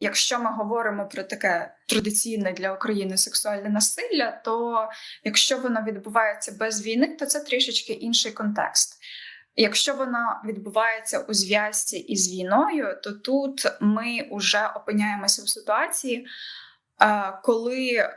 Якщо ми говоримо про таке традиційне для України сексуальне насилля, то якщо воно відбувається без війни, то це трішечки інший контекст. Якщо воно відбувається у зв'язці із війною, то тут ми вже опиняємося в ситуації, е, коли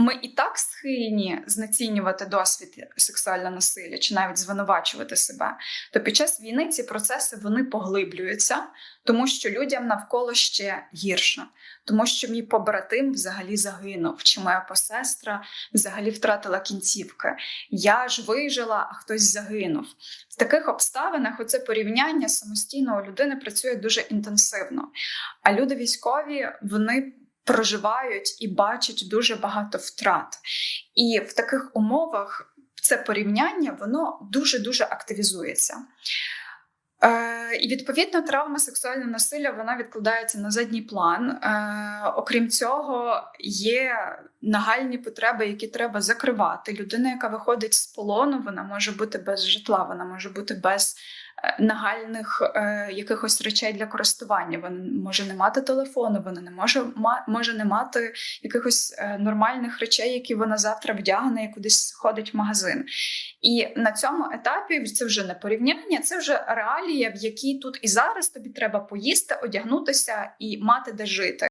ми і так схильні знецінювати досвід сексуального насилля чи навіть звинувачувати себе, то під час війни ці процеси вони поглиблюються, тому що людям навколо ще гірше, тому що мій побратим взагалі загинув, чи моя посестра взагалі втратила кінцівки. Я ж вижила, а хтось загинув. В таких обставинах оце порівняння самостійно у людини працює дуже інтенсивно. А люди військові вони проживають і бачать дуже багато втрат. І в таких умовах це порівняння воно дуже дуже активізується. Е, і відповідно травма сексуального насилля вона відкладається на задній план. Е, окрім цього, є нагальні потреби, які треба закривати. Людина, яка виходить з полону, вона може бути без житла, вона може бути без нагальних е, якихось речей для користування. Вона може не мати телефону, вона не може ма, може не мати якихось е, нормальних речей, які вона завтра вдягне і кудись ходить в магазин. І на цьому етапі це вже не порівняння, це вже реалія, в якій тут і зараз тобі треба поїсти, одягнутися і мати де жити.